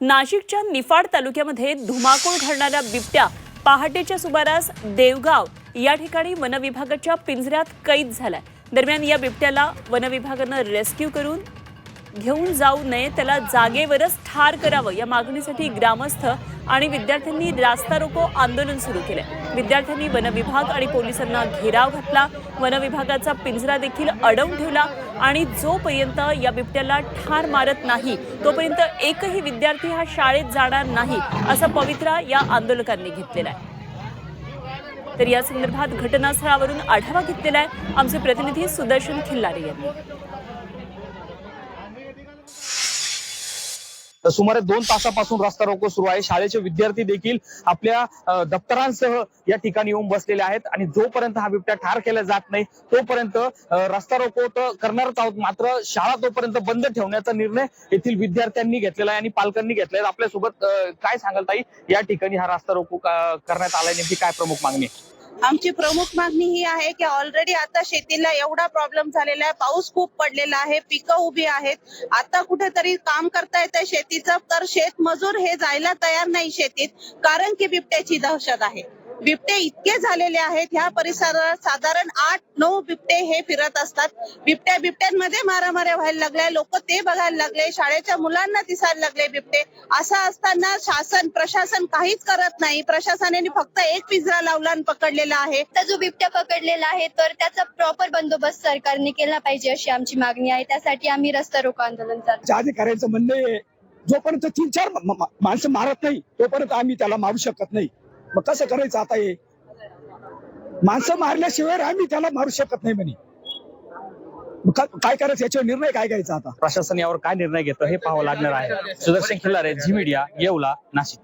नाशिकच्या निफाड तालुक्यामध्ये धुमाकूळ घालणाऱ्या बिबट्या पहाटेच्या सुमारास देवगाव या ठिकाणी वनविभागाच्या पिंजऱ्यात कैद झालाय. दरम्यान या बिबट्याला वनविभागानं रेस्क्यू करून घेऊन जाऊ नये त्याला जागेवरच ठार करावं. या मागणीसाठी ग्रामस्थ आणि विद्यार्थ्यांनी रास्ता रोको आंदोलन सुरू केलं. विद्यार्थ्यांनी वनविभाग आणि पोलिसांना घेराव घातला. वनविभागाचा पिंजरा देखील अडवून ठेवला आणि जोपर्यंत या बिबट्याला ठार मारत नाही तोपर्यंत एकही विद्यार्थी हा शाळेत जाणार नाही असा पवित्रा या आंदोलकांनी घेतलेला आहे. तर या संदर्भात घटनास्थळावरून आढावा घेतलेला आहे. आमचे प्रतिनिधी सुदर्शन खिल्लारे यांनी. सुमारे दोन तासापासून रस्ता रोको सुरू आहे. शाळेचे विद्यार्थी देखील आपल्या दप्तरांसह या ठिकाणी येऊन बसलेले आहेत आणि जोपर्यंत हा बिबट्या ठार केला जात नाही तोपर्यंत रस्ता रोको तर करणारच आहोत. मात्र शाळा तोपर्यंत बंद ठेवण्याचा निर्णय येथील विद्यार्थ्यांनी घेतलेला आहे आणि पालकांनी घेतलाय आपल्यासोबत काय सांगाल ताई? या ठिकाणी हा रस्ता रोको करण्यात आलाय नेमकी काय प्रमुख मागणी आहे? आमची प्रमुख मागणी ही आहे की ऑलरेडी आता शेतीला एवढा प्रॉब्लेम झालेला आहे. पाऊस खूप पडलेला आहे. पिकं उभी आहेत. आता कुठेतरी काम करता येतंय शेतीचं. तर शेतमजूर हे जायला तयार नाही शेतीत. कारण की बिबट्याची दहशत आहे. बिबटे इतके झालेले आहेत. ह्या परिसरात साधारण आठ नऊ बिबटे हे फिरत असतात. बिबट्या बिबट्यांमध्ये मारामाऱ्या व्हायला लागल्या. लोक ते बघायला लागले. शाळेच्या मुलांना दिसायला लागले बिबटे. असं असताना शासन प्रशासन काहीच करत नाही. प्रशासनाने फक्त एक पिंजरा लावला आणि पकडलेला आहे. आता जो बिबट्या पकडलेला आहे तर त्याचा प्रॉपर बंदोबस्त सरकारने केला पाहिजे अशी आमची मागणी आहे. त्यासाठी आम्ही रस्ता रोको आंदोलन चालू अधिकाऱ्यांचं म्हणणं आहे जोपर्यंत तीन चार माणसं मारत नाही तोपर्यंत आम्ही त्याला मारू शकत नाही. मग कसं करायचं आता हे? माणसं मारल्याशिवाय आम्ही त्याला मारू शकत नाही म्हणे. का- काय करायचं? याच्यावर निर्णय काय घ्यायचा आता? प्रशासन यावर काय निर्णय घेतं हे पाहावं लागणार आहे. Sudarshan Khillare Zee media Yeola Nashik.